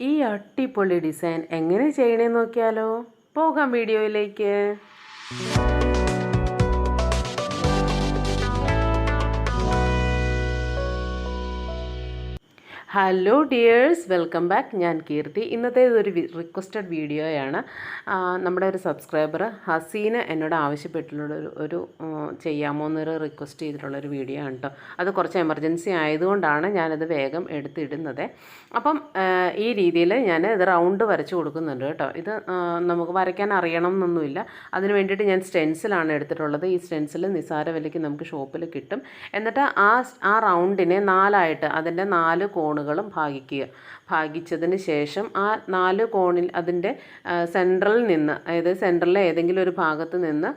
ഈ അട്ടിപ്പൊളി ഡിസൈൻ എങ്ങനെ ചെയ്യണേന്ന് നോക്കിയാലോ? പോകാം വീഡിയോയിലേക്ക്. ഹലോ ഡിയേഴ്സ് വെൽക്കം ബാക്ക് ഞാൻ കീർത്തി. ഇന്നത്തെ ഇതൊരു റിക്വസ്റ്റഡ് വീഡിയോയാണ് നമ്മുടെ ഒരു സബ്സ്ക്രൈബർ ഹസീന എന്നോട് ആവശ്യപ്പെട്ടിട്ടുള്ള ഒരു ചെയ്യാമോ എന്നൊരു റിക്വസ്റ്റ് ചെയ്തിട്ടുള്ളൊരു വീഡിയോ ആണ് കേട്ടോ അത് കുറച്ച് എമർജൻസി ആയതുകൊണ്ടാണ് ഞാനത് വേഗം എടുത്തിടുന്നത്. അപ്പം ഈ രീതിയിൽ ഞാൻ ഇത് റൗണ്ട് വരച്ച് കൊടുക്കുന്നുണ്ട് കേട്ടോ. ഇത് നമുക്ക് വരയ്ക്കാൻ അറിയണം എന്നൊന്നുമില്ല. അതിന് വേണ്ടിയിട്ട് ഞാൻ സ്റ്റെൻസിലാണ് എടുത്തിട്ടുള്ളത്. ഈ സ്റ്റെൻസിൽ നിസാര വിലയ്ക്ക് നമുക്ക് ഷോപ്പിൽ കിട്ടും. എന്നിട്ട് ആ ആ റൗണ്ടിനെ നാലായിട്ട് അതിന്റെ നാല് കോണുകളും ഭാഗിക്കുക. ഭാഗിച്ചതിന് ശേഷം ആ നാല് കോണിൽ അതിന്റെ സെൻട്രലിൽ നിന്ന് അതായത് സെൻട്രലിലെ ഏതെങ്കിലും ഒരു ഭാഗത്ത് നിന്ന്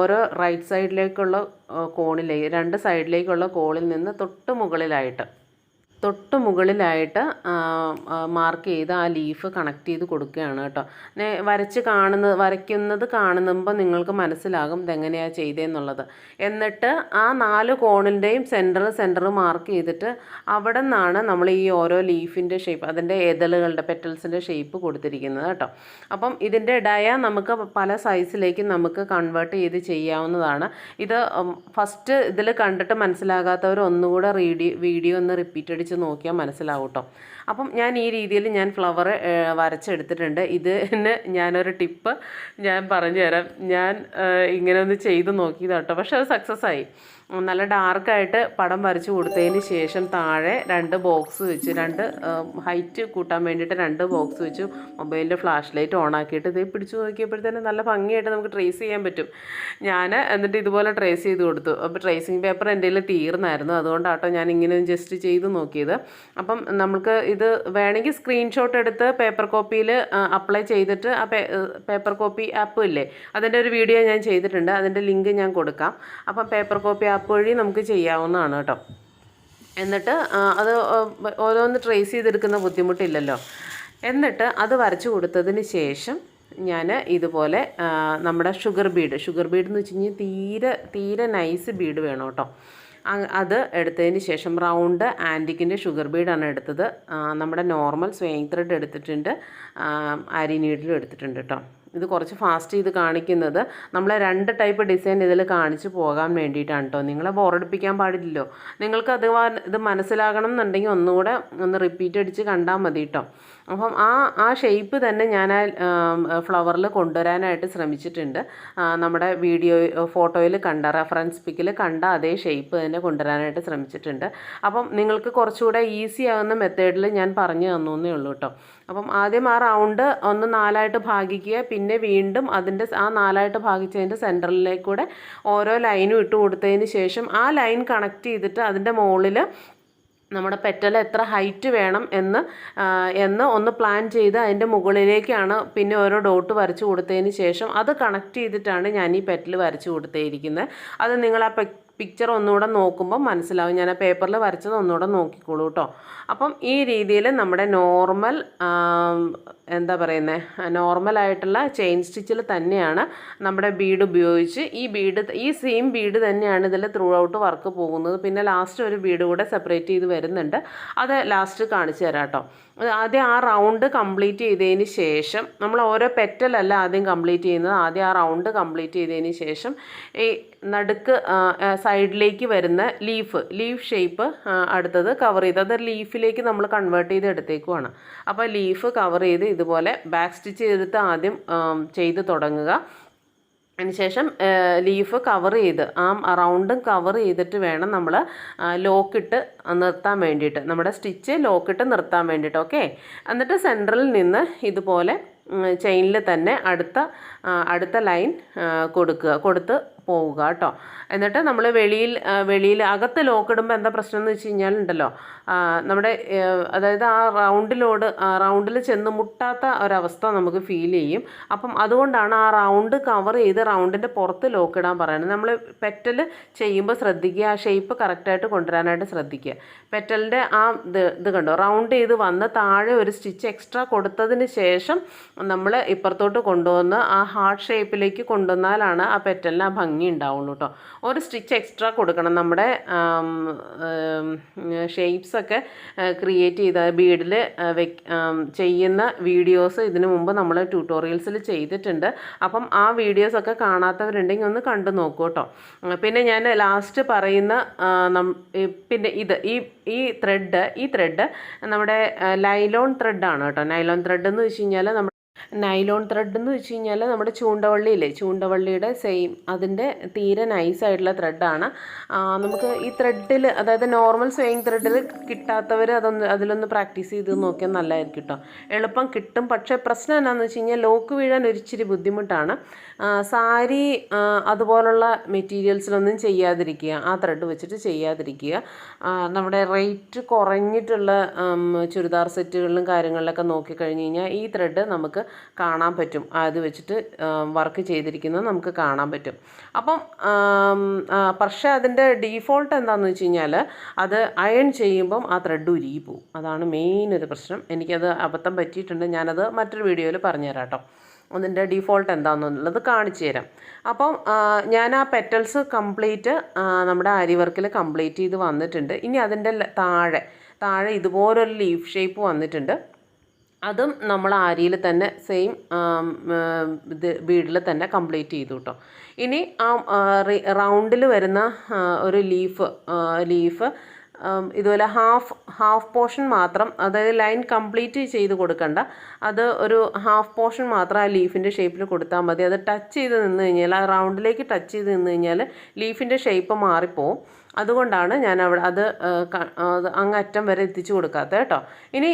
ഓരോ റൈറ്റ് സൈഡിലേക്കുള്ള കോണിലേക്ക് രണ്ട് സൈഡിലേക്കുള്ള കോണിൽ നിന്ന് തൊട്ട് മുകളിലായിട്ട് തൊട്ട് മുകളിലായിട്ട് മാർക്ക് ചെയ്ത് ആ ലീഫ് കണക്ട് ചെയ്ത് കൊടുക്കുകയാണ് കേട്ടോ. വരച്ച് കാണുന്ന വരയ്ക്കുന്നത് കാണുമ്പോൾ നിങ്ങൾക്ക് മനസ്സിലാകും ഇതെങ്ങനെയാണ് ചെയ്തതെന്നുള്ളത് എന്നിട്ട് ആ നാല് കോണിന്റെയും സെന്റർ സെന്റർ മാർക്ക് ചെയ്തിട്ട് അവിടെ നിന്നാണ് നമ്മൾ ഈ ഓരോ ലീഫിന്റെ ഷേപ്പ് അതിന്റെ എതളുകളുടെ പെറ്റൽസിന്റെ ഷേപ്പ് കൊടുത്തിരിക്കുന്നത് കേട്ടോ. അപ്പം ഇതിന്റെ ഡയ നമുക്ക് പല സൈസിലേക്ക് നമുക്ക് കൺവേർട്ട് ചെയ്ത് ചെയ്യാവുന്നതാണ്. ഇത് ഫസ്റ്റ് ഇതിൽ കണ്ടിട്ട് മനസ്സിലാകാത്തവർ ഒന്നുകൂടെ റീഡി വീഡിയോ ഒന്ന് റിപ്പീറ്റഡ് നോക്കിയാൽ മനസ്സിലാവും കേട്ടോ. അപ്പം ഞാൻ ഈ രീതിയിൽ ഞാൻ ഫ്ലവർ വരച്ചെടുത്തിട്ടുണ്ട്. ഇതിന് ഞാനൊരു ടിപ്പ് ഞാൻ പറഞ്ഞു തരാം ഞാൻ ഇങ്ങനെ ഒന്ന് ചെയ്ത് നോക്കിയതാട്ടോ പക്ഷെ അത് സക്സസ് ആയി. നല്ല ഡാർക്കായിട്ട് പടം വരച്ചു കൊടുത്തതിന് ശേഷം താഴെ രണ്ട് ബോക്സ് വെച്ച് രണ്ട് ഹൈറ്റ് കൂട്ടാൻ വേണ്ടിയിട്ട് രണ്ട് ബോക്സ് വെച്ച്. മൊബൈലിന്റെ ഫ്ലാഷ് ലൈറ്റ് ഓൺ ആക്കിയിട്ട് ഇത് പിടിച്ച് നോക്കിയപ്പോഴത്തേനും നല്ല ഭംഗിയായിട്ട് നമുക്ക് ട്രേസ് ചെയ്യാൻ പറ്റും. ഞാൻ എന്നിട്ട് ഇതുപോലെ ട്രേസ് ചെയ്ത് കൊടുത്തു. അപ്പോൾ ട്രേസിങ് പേപ്പർ എന്റെ തീർന്നായിരുന്നു. അതുകൊണ്ടാട്ടോ ഞാൻ ഇങ്ങനെ ജസ്റ്റ് ചെയ്ത് നോക്കിയത്. അപ്പം നമുക്ക് ഇത് വേണമെങ്കിൽ സ്ക്രീൻഷോട്ട് എടുത്ത് പേപ്പർ കോപ്പിയിൽ അപ്ലൈ ചെയ്തിട്ട് ആ പേപ്പർ കോപ്പി ആപ്പ് ഇല്ലേ? അതിന്റെ ഒരു വീഡിയോ ഞാൻ ചെയ്തിട്ടുണ്ട്. അതിന്റെ ലിങ്ക് ഞാൻ കൊടുക്കാം. അപ്പം പേപ്പർ കോപ്പി ആപ്പ് വഴി നമുക്ക് ചെയ്യാവുന്നതാണ് കേട്ടോ. എന്നിട്ട് അത് ഓരോന്ന് ട്രേസ് ചെയ്തെടുക്കുന്ന ബുദ്ധിമുട്ടില്ലല്ലോ. എന്നിട്ട് അത് വരച്ചു കൊടുത്തതിന് ശേഷം ഞാൻ ഇതുപോലെ നമ്മുടെ ഷുഗർ ബീഡ് ഷുഗർ ബീഡ് എന്ന് വെച്ച് കഴിഞ്ഞാൽ തീരെ തീരെ നൈസ് ബീഡ് വേണം കേട്ടോ. അത് എടുത്തതിന് ശേഷം റൗണ്ട് ആന്റിക്കിന്റെ ഷുഗർ ബീഡാണ് എടുത്തത്. നമ്മുടെ നോർമൽ സ്വയിങ് ത്രെഡ് എടുത്തിട്ടുണ്ട്. അരി നീഡിലും എടുത്തിട്ടുണ്ട് കേട്ടോ. ഇത് കുറച്ച് ഫാസ്റ്റ് ചെയ്ത് കാണിക്കുന്നത്. നമ്മളെ രണ്ട് ടൈപ്പ് ഡിസൈൻ ഇതിൽ കാണിച്ച് പോകാൻ വേണ്ടിയിട്ടാണ് കേട്ടോ. നിങ്ങളെ ബോറടിപ്പിക്കാൻ പാടില്ലല്ലോ. നിങ്ങൾക്ക് അത് ഇത് മനസ്സിലാകണം എന്നുണ്ടെങ്കിൽ ഒന്നുകൂടെ ഒന്ന് റിപ്പീറ്റ് അടിച്ച് കണ്ടാൽ മതി കേട്ടോ. അപ്പം ആ ആ ഷേപ്പ് തന്നെ ഞാൻ ആ ഫ്ലവറിൽ കൊണ്ടുവരാനായിട്ട് ശ്രമിച്ചിട്ടുണ്ട്. നമ്മുടെ വീഡിയോ ഫോട്ടോയിൽ കണ്ട റെഫറൻസ് പിക്കിൽ കണ്ട അതേ ഷേപ്പ് തന്നെ കൊണ്ടുവരാനായിട്ട് ശ്രമിച്ചിട്ടുണ്ട്. അപ്പം നിങ്ങൾക്ക് കുറച്ചുകൂടെ ഈസി ആകുന്ന മെത്തേഡിൽ ഞാൻ പറഞ്ഞു തന്നു എന്നേ ഉള്ളൂ കേട്ടോ അപ്പം ആദ്യം ആ റൗണ്ട് ഒന്ന് നാലായിട്ട് ഭാഗിക്കുക പിന്നെ വീണ്ടും അതിന്റെ ആ നാലായിട്ട് ഭാഗിച്ചതിന്റെ സെന്ററിലേക്കൂടെ ഓരോ ലൈനും ഇട്ട് കൊടുത്തതിന് ശേഷം ആ ലൈൻ കണക്ട് ചെയ്തിട്ട് അതിന്റെ മുകളിൽ നമ്മുടെ പെറ്റൽ എത്ര ഹൈറ്റ് വേണം എന്ന് എന്ന് ഒന്ന് പ്ലാൻ ചെയ്ത് അതിന്റെ മുകളിലേക്കാണ് പിന്നെ ഓരോ ഡോട്ട് വരച്ച് കൊടുത്തതിന് ശേഷം അത് കണക്ട് ചെയ്തിട്ടാണ് ഞാൻ ഈ പെറ്റൽ വരച്ച് കൊടുത്തിരിക്കുന്നത് അത് നിങ്ങൾ ആ പിക്ചർ ഒന്നുകൂടെ നോക്കുമ്പോൾ മനസ്സിലാവും. ഞാൻ ആ പേപ്പറിൽ വരച്ചത് ഒന്നുകൂടെ നോക്കിക്കോളൂ കേട്ടോ അപ്പം ഈ രീതിയിൽ നമ്മുടെ നോർമൽ എന്താ പറയുന്നത് നോർമലായിട്ടുള്ള ചെയിൻ സ്റ്റിച്ചിൽ തന്നെയാണ് നമ്മുടെ ബീഡ് ഉപയോഗിച്ച് ഈ ബീഡ് ഈ സെയിം ബീഡ് തന്നെയാണ് ഇതിൽ ത്രൂ ഔട്ട് വർക്ക് പോകുന്നത്. പിന്നെ ലാസ്റ്റ് ഒരു ബീഡ് കൂടെ സെപ്പറേറ്റ് ചെയ്ത് വരുന്നുണ്ട്. അത് ലാസ്റ്റ് കാണിച്ചു തരാം കേട്ടോ ആദ്യം ആ റൗണ്ട് കംപ്ലീറ്റ് ചെയ്തതിന് ശേഷം നമ്മൾ ഓരോ പെറ്റലല്ല ആദ്യം കംപ്ലീറ്റ് ചെയ്യുന്നത്. ആദ്യം ആ റൗണ്ട് കംപ്ലീറ്റ് ചെയ്തതിന് ശേഷം ഈ നടുക്ക് സൈഡിലേക്ക് വരുന്ന ലീഫ് ലീഫ് ഷേപ്പ് അടുത്തത് കവർ ചെയ്ത് അത് ലീഫിലേക്ക് നമ്മൾ കൺവേർട്ട് ചെയ്ത് എടുത്തേക്കുവാണ്. അപ്പോൾ ലീഫ് കവർ ചെയ്ത് ഇതുപോലെ ബാക്ക് സ്റ്റിച്ച് ചെയ്തിട്ട് ആദ്യം ചെയ്ത് തുടങ്ങുക. അതിനുശേഷം ലീഫ് കവർ ചെയ്ത് ആ റൗണ്ടും കവർ ചെയ്തിട്ട് വേണം നമ്മൾ ലോക്കിട്ട് നിർത്താൻ വേണ്ടിയിട്ട്. നമ്മുടെ സ്റ്റിച്ച് ലോക്കിട്ട് നിർത്താൻ വേണ്ടിയിട്ട് ഓക്കെ എന്നിട്ട് സെന്ററിൽ നിന്ന് ഇതുപോലെ ചെയിനിൽ തന്നെ അടുത്ത അടുത്ത ലൈൻ കൊടുക്കുക. കൊടുത്ത് പോവുക കേട്ടോ. എന്നിട്ട് നമ്മൾ വെളിയിൽ വെളിയിൽ അകത്ത് ലോക്കിടുമ്പോൾ എന്താ പ്രശ്നം എന്ന് വെച്ച് കഴിഞ്ഞാൽ ഉണ്ടല്ലോ. നമ്മുടെ അതായത് ആ റൗണ്ടിലോട് റൗണ്ടിൽ ചെന്ന് മുട്ടാത്ത ഒരവസ്ഥ നമുക്ക് ഫീൽ ചെയ്യും. അപ്പം അതുകൊണ്ടാണ് ആ റൗണ്ട് കവർ ചെയ്ത് റൗണ്ടിന്റെ പുറത്ത് ലോക്കിടാൻ പറയുന്നത്. നമ്മൾ പെറ്റൽ ചെയ്യുമ്പോൾ ശ്രദ്ധിക്കുക ആ ഷേപ്പ് കറക്റ്റായിട്ട് കൊണ്ടുവരാനായിട്ട് ശ്രദ്ധിക്കുക. പെറ്റലിന്റെ ആ ഇത് ഇത് കണ്ടോ? റൗണ്ട് ചെയ്ത് വന്ന് താഴെ ഒരു സ്റ്റിച്ച് എക്സ്ട്രാ കൊടുത്തതിന് ശേഷം നമ്മൾ ഇപ്പുറത്തോട്ട് കൊണ്ടുവന്ന് ആ ഹാർട്ട് ഷേപ്പിലേക്ക് കൊണ്ടുവന്നാലാണ് ആ പെറ്റലിന് ആ ഭംഗി ഭംഗി ഉണ്ടാവുള്ളൂ കേട്ടോ ഒരു സ്റ്റിച്ച് എക്സ്ട്രാ കൊടുക്കണം. നമ്മുടെ ഷേപ്സൊക്കെ ക്രിയേറ്റ് ചെയ്ത ബീഡിൽ ചെയ്യുന്ന വീഡിയോസ് ഇതിനു മുമ്പ് നമ്മൾ ട്യൂട്ടോറിയൽസിൽ ചെയ്തിട്ടുണ്ട്. അപ്പം ആ വീഡിയോസൊക്കെ കാണാത്തവരുണ്ടെങ്കിൽ ഒന്ന് കണ്ടു നോക്കൂ കേട്ടോ പിന്നെ ഞാൻ ലാസ്റ്റ് പറയുന്ന പിന്നെ ഇത് ഈ ഈ ത്രെഡ് ഈ ത്രെഡ് നമ്മുടെ ലൈലോൺ ത്രെഡാണ് കേട്ടോ നൈലോൺ ത്രെഡ് എന്ന് വെച്ച് കഴിഞ്ഞാൽ നമ്മുടെ നൈലോൺ ത്രെഡ് എന്ന് വെച്ച് കഴിഞ്ഞാൽ നമ്മുടെ ചൂണ്ടവള്ളിയില്ലേ? ചൂണ്ടവള്ളിയുടെ സെയിം അതിന്റെ തീരെ നൈസായിട്ടുള്ള ത്രെഡാണ് നമുക്ക് ഈ ത്രെഡിൽ അതായത് നോർമൽ സ്വയിങ് ത്രെഡിൽ കിട്ടാത്തവർ അതൊന്ന് അതിലൊന്ന് പ്രാക്ടീസ് ചെയ്ത് നോക്കിയാൽ നല്ലതായിരിക്കും കേട്ടോ എളുപ്പം കിട്ടും. പക്ഷേ പ്രശ്നം എന്താണെന്ന് വെച്ച് കഴിഞ്ഞാൽ ലോക്ക് വീഴാൻ ഒരിച്ചിരി ബുദ്ധിമുട്ടാണ്. സാരി അതുപോലുള്ള മെറ്റീരിയൽസിലൊന്നും ചെയ്യാതിരിക്കുക. ആ ത്രെഡ് വെച്ചിട്ട് ചെയ്യാതിരിക്കുക. നമ്മുടെ റേറ്റ് കുറഞ്ഞിട്ടുള്ള ചുരിദാർ സെറ്റുകളിലും കാര്യങ്ങളിലൊക്കെ നോക്കിക്കഴിഞ്ഞ് കഴിഞ്ഞാൽ ഈ ത്രെഡ് നമുക്ക് കാണാൻ പറ്റും. അത് വെച്ചിട്ട് വർക്ക് ചെയ്തിരിക്കുന്നത് നമുക്ക് കാണാൻ പറ്റും. അപ്പം പക്ഷേ അതിന്റെ ഡീഫോൾട്ട് എന്താണെന്ന് വെച്ച് കഴിഞ്ഞാൽ അത് അയൺ ചെയ്യുമ്പം ആ ത്രെഡ് ഉരുകി പോവും അതാണ് മെയിൻ ഒരു പ്രശ്നം. എനിക്കത് അബദ്ധം പറ്റിയിട്ടുണ്ട്. ഞാനത് മറ്റൊരു വീഡിയോയിൽ പറഞ്ഞുതരാം കേട്ടോ. അതിന്റെ ഡീഫോൾട്ട് എന്താണെന്നുള്ളത് കാണിച്ചു തരാം. അപ്പം ഞാൻ ആ പെറ്റൽസ് കംപ്ലീറ്റ് നമ്മുടെ അരി വർക്കിൽ കംപ്ലീറ്റ് ചെയ്ത് വന്നിട്ടുണ്ട്. ഇനി അതിന്റെ താഴെ താഴെ ഇതുപോലൊരു ലീഫ് ഷേപ്പ് വന്നിട്ടുണ്ട്. അതും നമ്മൾ ആരിയിൽ തന്നെ സെയിം ഇത് ബീഡിൽ തന്നെ കംപ്ലീറ്റ് ചെയ്തു കേട്ടോ ഇനി ആ റൗണ്ടിൽ വരുന്ന ഒരു ലീഫ് ലീഫ് ഇതുപോലെ ഹാഫ് ഹാഫ് പോർഷൻ മാത്രം അതായത് ലൈൻ കംപ്ലീറ്റ് ചെയ്ത് കൊടുക്കണ്ട. അത് ഒരു ഹാഫ് പോർഷൻ മാത്രം ആ ലീഫിന്റെ ഷേപ്പിൽ കൊടുത്താൽ മതി. അത് ടച്ച് ചെയ്ത് നിന്ന് കഴിഞ്ഞാൽ ആ റൗണ്ടിലേക്ക് ടച്ച് ചെയ്ത് നിന്ന് കഴിഞ്ഞാൽ ലീഫിന്റെ ഷേപ്പ് മാറിപ്പോവും. അതുകൊണ്ടാണ് ഞാൻ അവിടെ അത് അങ്ങറ്റം വരെ എത്തിച്ചു കൊടുക്കാത്തത് കേട്ടോ. ഇനി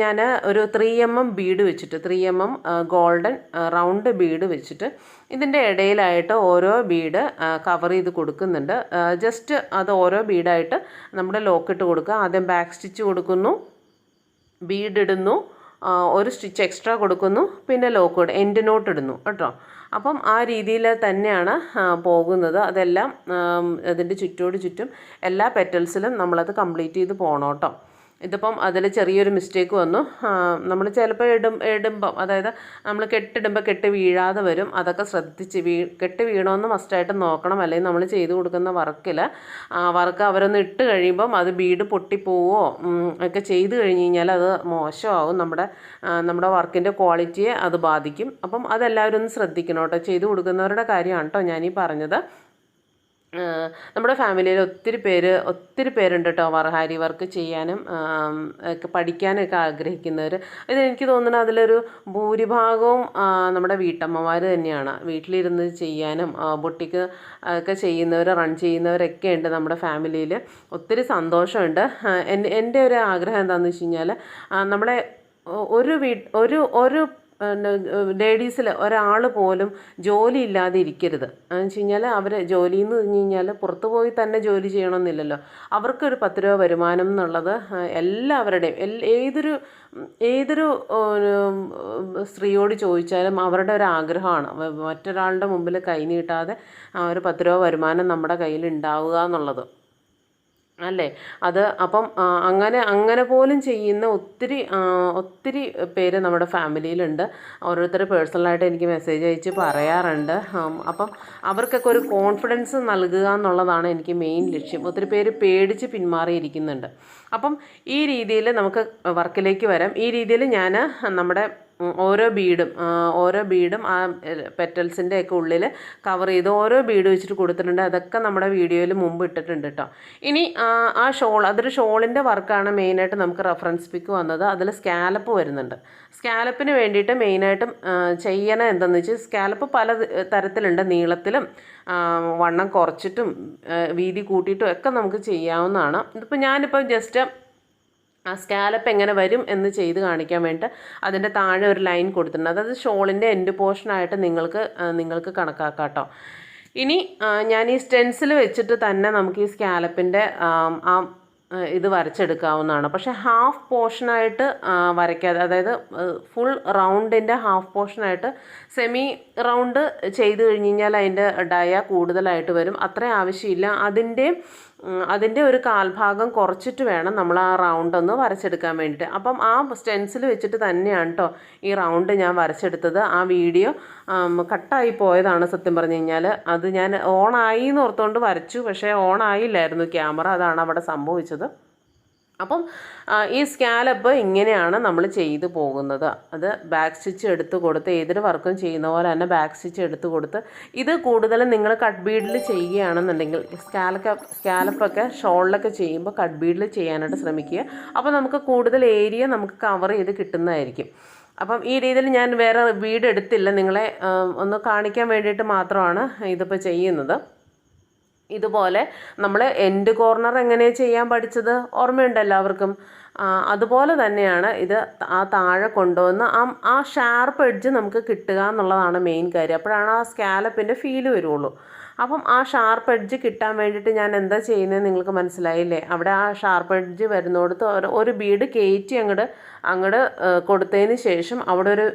ഞാൻ ഒരു ത്രീ എം എം ബീഡ് വെച്ചിട്ട് three M M golden round bead വെച്ചിട്ട് ഇതിന്റെ ഇടയിലായിട്ട് ഓരോ ബീഡ് കവർ ചെയ്ത് കൊടുക്കുന്നുണ്ട്. ജസ്റ്റ് അത് ഓരോ ബീഡായിട്ട് നമ്മുടെ ലോക്കിട്ട് കൊടുക്കുക. ആദ്യം ബാക്ക് സ്റ്റിച്ച് കൊടുക്കുന്നു. ബീഡ് ഇടുന്നു. ഒരു സ്റ്റിച്ച് എക്സ്ട്രാ കൊടുക്കുന്നു. പിന്നെ ലോക്ക് ഇടും എൻഡ് നോട്ട് ഇടുന്നു. കേട്ടോ? അപ്പം ആ രീതിയിൽ തന്നെയാണ് പോകുന്നത്. അതെല്ലാം അതിന്റെ ചുറ്റോട് ചുറ്റും എല്ലാ പെറ്റൽസിലും നമ്മളത് കംപ്ലീറ്റ് ചെയ്ത് പോകണം കേട്ടോ ഇതിപ്പം അതിൽ ചെറിയൊരു മിസ്റ്റേക്ക് വന്നു. നമ്മൾ ചിലപ്പോൾ ഇടും ഇടുമ്പം അതായത് നമ്മൾ കെട്ടിടുമ്പോൾ കെട്ട് വീഴാതെ വരും. അതൊക്കെ ശ്രദ്ധിച്ച് വീ കെട്ട് വീണമെന്ന് മസ്റ്റായിട്ട് നോക്കണം. അല്ലെങ്കിൽ നമ്മൾ ചെയ്ത് കൊടുക്കുന്ന വർക്കിൽ വർക്ക് അവരൊന്ന് ഇട്ട് കഴിയുമ്പം അത് ബീഡ് പൊട്ടിപ്പോവോ ഒക്കെ ചെയ്ത് കഴിഞ്ഞ് കഴിഞ്ഞാൽ അത് മോശമാവും. നമ്മുടെ നമ്മുടെ വർക്കിന്റെ ക്വാളിറ്റിയെ അത് ബാധിക്കും. അപ്പം അതെല്ലാവരും ഒന്ന് ശ്രദ്ധിക്കണം കേട്ടോ. ചെയ്ത് കൊടുക്കുന്നവരുടെ കാര്യമാണ് കേട്ടോ ഞാനീ പറഞ്ഞത്. നമ്മുടെ ഫാമിലിയിൽ ഒത്തിരി പേര് ഒത്തിരി പേരുണ്ട് കേട്ടോ വർഹാരി വർക്ക് ചെയ്യാനും ഒക്കെ പഠിക്കാനൊക്കെ ആഗ്രഹിക്കുന്നവർ ഇത് എനിക്ക് തോന്നുന്നത് അതിലൊരു ഭൂരിഭാഗവും നമ്മുടെ വീട്ടമ്മമാർ തന്നെയാണ്. വീട്ടിലിരുന്ന് ചെയ്യാനും ബൊട്ടിക്ക് ഒക്കെ ചെയ്യുന്നവർ റൺ ചെയ്യുന്നവരൊക്കെ ഉണ്ട് നമ്മുടെ ഫാമിലിയിൽ ഒത്തിരി സന്തോഷമുണ്ട്. എന്റെ ഒരു ആഗ്രഹം എന്താണെന്ന് വെച്ച് കഴിഞ്ഞാൽ നമ്മളെ ഒരു വീ ഒരു ഒരു ലേഡീസിൽ ഒരാൾ പോലും ജോലി ഇല്ലാതെ ഇരിക്കരുത്. എന്ന് വെച്ച് കഴിഞ്ഞാൽ അവർ ജോലി എന്ന് പറഞ്ഞു കഴിഞ്ഞാൽ പുറത്തു പോയി തന്നെ ജോലി ചെയ്യണമെന്നില്ലല്ലോ അവർക്കൊരു പത്ത് രൂപ വരുമാനം എന്നുള്ളത് എല്ലാവരുടെയും ഏതൊരു ഏതൊരു സ്ത്രീയോട് ചോദിച്ചാലും അവരുടെ ഒരു ആഗ്രഹമാണ്. മറ്റൊരാളുടെ മുമ്പിൽ കൈ നീട്ടാതെ ഒരു പത്ത് രൂപ വരുമാനം നമ്മുടെ കയ്യിൽ ഉണ്ടാവുക എന്നുള്ളത്. അല്ലേ? അത് അപ്പം അങ്ങനെ അങ്ങനെ പോലും ചെയ്യുന്ന ഒത്തിരി ഒത്തിരി പേര് നമ്മുടെ ഫാമിലിയിലുണ്ട്. ഓരോരുത്തർ പേഴ്സണലായിട്ട് എനിക്ക് മെസ്സേജ് അയച്ച് പറയാറുണ്ട്. അപ്പം അവർക്കൊക്കെ ഒരു കോൺഫിഡൻസ് നൽകുക എന്നുള്ളതാണ് എനിക്ക് മെയിൻ ലക്ഷ്യം. ഒത്തിരി പേര് പേടിച്ച് പിന്മാറിയിരിക്കുന്നുണ്ട്. അപ്പം ഈ രീതിയിൽ നമുക്ക് വർക്കിലേക്ക് വരാം. ഈ രീതിയിൽ ഞാൻ നമ്മുടെ ഓരോ ബീഡും ഓരോ ബീഡും ആ പെറ്റൽസിന്റെ ഒക്കെ ഉള്ളിൽ കവർ ചെയ്ത് ഓരോ ബീഡ് വെച്ചിട്ട് കൊടുത്തിട്ടുണ്ട്. അതൊക്കെ നമ്മുടെ വീഡിയോയിൽ മുമ്പ് ഇട്ടിട്ടുണ്ട് കേട്ടോ ഇനി ആ, ഷോൾ അതൊരു ഷോളിന്റെ വർക്കാണ് മെയിനായിട്ട് നമുക്ക് റെഫറൻസ് പിക്ക് വന്നത്. അതിൽ സ്കാലപ്പ് വരുന്നുണ്ട്. സ്കാലപ്പിന് വേണ്ടിയിട്ട് മെയിനായിട്ടും ചെയ്യണ എന്താണെന്ന് വെച്ചാൽ സ്കാലപ്പ് പല തരത്തിലുണ്ട്. നീളത്തിലും വണ്ണം കുറച്ചിട്ടും വീതി കൂട്ടിയിട്ടും ഒക്കെ നമുക്ക് ചെയ്യാവുന്നതാണ്. ഇതിപ്പോൾ ഞാനിപ്പോൾ ജസ്റ്റ് ആ സ്കാലപ്പ് എങ്ങനെ വരും എന്ന് ചെയ്ത് കാണിക്കാൻ വേണ്ടി അതിന്റെ താഴെ ഒരു ലൈൻ കൊടുത്തിട്ടുണ്ട്. അതായത് ഷോളിന്റെ എൻഡ് പോർഷനായിട്ട് നിങ്ങൾക്ക് നിങ്ങൾക്ക് കണക്കാക്കാം കേട്ടോ ഇനി ഞാൻ ഈ സ്റ്റെൻസിൽ വെച്ചിട്ട് തന്നെ നമുക്ക് ഈ സ്കാലപ്പിന്റെ ആ ഇത് വരച്ചെടുക്കാവുന്നതാണ്. പക്ഷേ ഹാഫ് പോർഷനായിട്ട് വരയ്ക്കാതെ അതായത് ഫുൾ റൗണ്ടിന്റെ ഹാഫ് പോർഷനായിട്ട് സെമി റൗണ്ട് ചെയ്ത് കഴിഞ്ഞ് കഴിഞ്ഞാൽ അതിന്റെ ഡയ കൂടുതലായിട്ട് വരും. അത്ര ആവശ്യമില്ല. അതിന്റെ അതിന്റെ ഒരു കാൽഭാഗം കുറച്ചിട്ട് വേണം നമ്മൾ ആ റൗണ്ട് ഒന്ന് വരച്ചെടുക്കാൻ വേണ്ടിയിട്ട്. അപ്പം ആ സ്റ്റെൻസിൽ വെച്ചിട്ട് തന്നെയാണ് കേട്ടോ ഈ റൗണ്ട് ഞാൻ വരച്ചെടുത്തത്. ആ വീഡിയോ കട്ടായി പോയതാണ് സത്യം പറഞ്ഞു കഴിഞ്ഞാൽ അത് ഞാൻ ഓണായി എന്ന് ഓർത്തുകൊണ്ട് വരച്ചു. പക്ഷേ ഓണായില്ലായിരുന്നു ക്യാമറ അതാണ് അവിടെ സംഭവിച്ചത്. അപ്പം ഈ സ്കാലപ്പ് ഇങ്ങനെയാണ് നമ്മൾ ചെയ്തു പോകുന്നത്. അത് ബാക്ക് സ്റ്റിച്ച് എടുത്ത് കൊടുത്ത് ഏതൊരു വർക്കും ചെയ്യുന്ന പോലെ തന്നെ ബാക്ക് സ്റ്റിച്ച് എടുത്ത് കൊടുത്ത് ഇത് കൂടുതലും നിങ്ങൾ കട്ട് ബീഡിൽ ചെയ്യുകയാണെന്നുണ്ടെങ്കിൽ സ്കാലൊക്കെ സ്കാലപ്പൊക്കെ ഷോളിലൊക്കെ ചെയ്യുമ്പോൾ കട്ട് ബീഡിൽ ചെയ്യാനായിട്ട് ശ്രമിക്കുക. അപ്പോൾ നമുക്ക് കൂടുതൽ ഏരിയ നമുക്ക് കവർ ചെയ്ത് കിട്ടുന്നതായിരിക്കും. അപ്പം ഈ രീതിയിൽ ഞാൻ വേറെ വീട് എടുത്തില്ല നിങ്ങളെ ഒന്ന് കാണിക്കാൻ വേണ്ടിയിട്ട് മാത്രമാണ് ഇതിപ്പോൾ ചെയ്യുന്നത്. ഇതുപോലെ നമ്മൾ എൻഡ് കോർണർ എങ്ങനെ ചെയ്യാൻ പഠിച്ചത്? ഓർമ്മയുണ്ട് എല്ലാവർക്കും? അതുപോലെ തന്നെയാണ് ഇത് ആ താഴെ കൊണ്ടുവന്ന് ആ ആ ഷാർപ്പ് എഡ്ജ് നമുക്ക് കിട്ടുക എന്നുള്ളതാണ് മെയിൻ കാര്യം. അപ്പോഴാണ് ആ സ്കാലപ്പിന്റെ ഫീൽ വരുള്ളൂ. അപ്പം ആ ഷാർപ്പ് എഡ്ജ് കിട്ടാൻ വേണ്ടിയിട്ട് ഞാൻ എന്താ ചെയ്യുന്നത് നിങ്ങൾക്ക് മനസ്സിലായില്ലേ? അവിടെ ആ ഷാർപ്പ് എഡ്ജ് വരുന്നിടത്ത് ഒരു ബീഡ് കയറ്റി അങ്ങോട്ട് അങ്ങോട്ട് കൊടുത്തതിന് ശേഷം അവിടെ ഒരു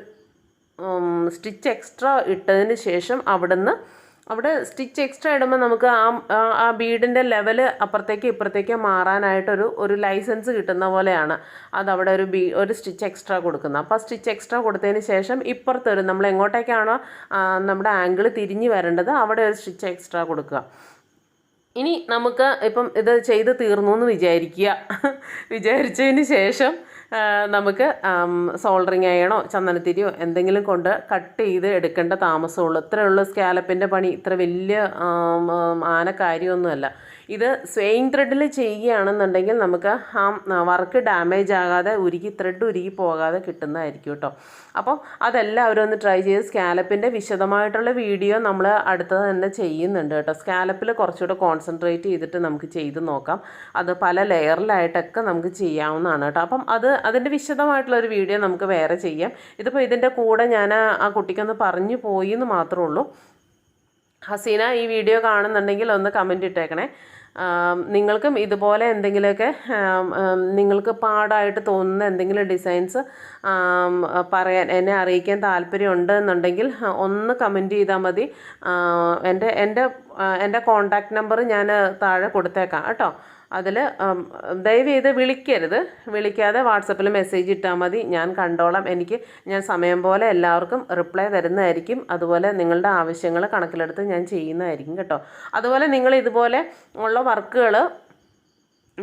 സ്റ്റിച്ച് എക്സ്ട്രാ ഇട്ടതിന് ശേഷം അവിടുന്ന് അവിടെ സ്റ്റിച്ച് എക്സ്ട്രാ ഇടുമ്പോൾ നമുക്ക് ആ ആ- ബീഡിന്റെ ലെവൽ അപ്പുറത്തേക്ക് ഇപ്പുറത്തേക്ക് മാറാനായിട്ടൊരു ഒരു ലൈസൻസ് കിട്ടുന്ന പോലെയാണ്. അത് അവിടെ ഒരു ബീ ഒരു സ്റ്റിച്ച് എക്സ്ട്രാ കൊടുക്കുന്നത്. അപ്പോൾ സ്റ്റിച്ച് എക്സ്ട്രാ കൊടുത്തതിന് ശേഷം ഇപ്പുറത്തൊരു നമ്മൾ എങ്ങോട്ടേക്കാണോ നമ്മുടെ ആംഗിൾ തിരിഞ്ഞ് വരേണ്ടത് അവിടെ ഒരു സ്റ്റിച്ച് എക്സ്ട്രാ കൊടുക്കുക. ഇനി നമുക്ക് ഇപ്പം ഇത് ചെയ്ത് തീർന്നു എന്ന് വിചാരിക്കുക. വിചാരിച്ചതിന് ശേഷം നമുക്ക് സോൾഡറിങ് അയണോ ചന്ദനത്തിരിയോ എന്തെങ്കിലും കൊണ്ട് കട്ട് ചെയ്ത് എടുക്കേണ്ട താമസമുള്ളൂ. ഇത്രയുള്ള സ്കാലപ്പിന്റെ പണി. ഇത്ര വലിയ ആന കാര്യമൊന്നുമല്ല ഇത് സ്വെയിങ് ത്രെഡിൽ ചെയ്യുകയാണെന്നുണ്ടെങ്കിൽ നമുക്ക് ആ വർക്ക് ഡാമേജ് ആകാതെ ഉരുകി ത്രെഡ് ഉരുകി പോകാതെ കിട്ടുന്നതായിരിക്കും കേട്ടോ അപ്പോൾ അതെല്ലാവരും ഒന്ന് ട്രൈ ചെയ്ത് സ്കാലപ്പിന്റെ വിശദമായിട്ടുള്ള വീഡിയോ നമ്മൾ അടുത്തത് തന്നെ ചെയ്യുന്നുണ്ട് കേട്ടോ സ്കാലപ്പിൽ കുറച്ചുകൂടെ കോൺസെൻട്രേറ്റ് ചെയ്തിട്ട് നമുക്ക് ചെയ്ത് നോക്കാം. അത് പല ലെയറിലായിട്ടൊക്കെ നമുക്ക് ചെയ്യാവുന്നതാണ് കേട്ടോ അപ്പം അത് അതിന്റെ വിശദമായിട്ടുള്ള ഒരു വീഡിയോ നമുക്ക് വേറെ ചെയ്യാം. ഇതിപ്പോൾ ഇതിന്റെ കൂടെ ഞാൻ ആ കുട്ടിക്കൊന്ന് പറഞ്ഞു പോയി എന്ന് മാത്രമേ ഉള്ളൂ. ഹസീന ഈ വീഡിയോ കാണുന്നുണ്ടെങ്കിൽ ഒന്ന് കമന്റ് ഇട്ടേക്കണേ. നിങ്ങൾക്കും ഇതുപോലെ എന്തെങ്കിലുമൊക്കെ നിങ്ങൾക്ക് പാടായിട്ട് തോന്നുന്ന എന്തെങ്കിലും ഡിസൈൻസ് പറയാൻ എന്നെ അറിയിക്കാൻ താല്പര്യമുണ്ട് എന്നുണ്ടെങ്കിൽ ഒന്ന് കമന്റ് ചെയ്താൽ മതി. എന്റെ എന്റെ എന്റെ കോൺടാക്റ്റ് നമ്പർ ഞാൻ താഴെ കൊടുത്തേക്കാം കേട്ടോ. അതിൽ ദയവ് ചെയ്ത് വിളിക്കരുത്. വിളിക്കാതെ വാട്സപ്പിൽ മെസ്സേജ് ഇട്ടാൽ മതി. ഞാൻ കണ്ടോളാം. എനിക്ക് ഞാൻ സമയം പോലെ എല്ലാവർക്കും റിപ്ലൈ തരുന്നതായിരിക്കും. അതുപോലെ നിങ്ങളുടെ ആവശ്യങ്ങൾ കണക്കിലെടുത്ത് ഞാൻ ചെയ്യുന്നതായിരിക്കും കേട്ടോ. അതുപോലെ നിങ്ങൾ ഇതുപോലെ ഉള്ള വർക്കുകൾ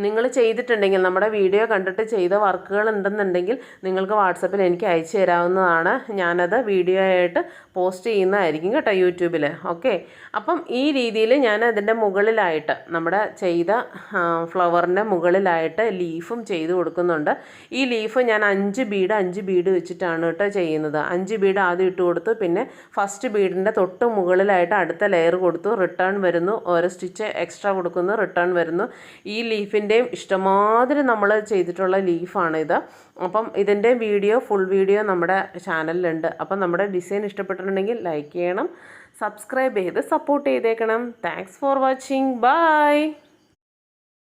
നിങ്ങൾ ചെയ്തിട്ടുണ്ടെങ്കിൽ നമ്മുടെ വീഡിയോ കണ്ടിട്ട് ചെയ്ത വർക്കുകൾ ഉണ്ടെന്നുണ്ടെങ്കിൽ നിങ്ങൾക്ക് വാട്സപ്പിൽ എനിക്ക് അയച്ചു തരാവുന്നതാണ്. ഞാനത് വീഡിയോ ആയിട്ട് പോസ്റ്റ് ചെയ്യുന്നതായിരിക്കും കേട്ടോ യൂട്യൂബിൽ ഓക്കെ? അപ്പം ഈ രീതിയിൽ ഞാൻ അതിന്റെ മുകളിലായിട്ട് നമ്മുടെ ചെയ്ത ഫ്ലവറിന്റെ മുകളിലായിട്ട് ലീഫും ചെയ്ത് കൊടുക്കുന്നുണ്ട്. ഈ ലീഫ് ഞാൻ അഞ്ച് ബീഡ് അഞ്ച് ബീഡ് വെച്ചിട്ടാണ് കേട്ടോ ചെയ്യുന്നത്. അഞ്ച് ബീഡ് ആദ്യം ഇട്ട് കൊടുത്തു പിന്നെ ഫസ്റ്റ് ബീഡിന്റെ തൊട്ട് മുകളിലായിട്ട് അടുത്ത ലെയർ കൊടുത്തു റിട്ടേൺ വരുന്നു ഓരോ സ്റ്റിച്ച് എക്സ്ട്രാ കൊടുക്കുന്നു റിട്ടേൺ വരുന്നു. ഈ ലീഫിന്റെയും ഇഷ്ടമാതിരി നമ്മൾ ചെയ്തിട്ടുള്ള ലീഫാണിത്. അപ്പം ഇതിന്റെ വീഡിയോ ഫുൾ വീഡിയോ നമ്മുടെ ചാനലിലുണ്ട് അപ്പം നമ്മുടെ ഡിസൈൻ ഇഷ്ടപ്പെട്ടിട്ടുണ്ടെങ്കിൽ ലൈക്ക് ചെയ്യണം സബ്സ്ക്രൈബ് ചെയ്ത് സപ്പോർട്ട് ചെയ്തേക്കണം. Thanks for watching bye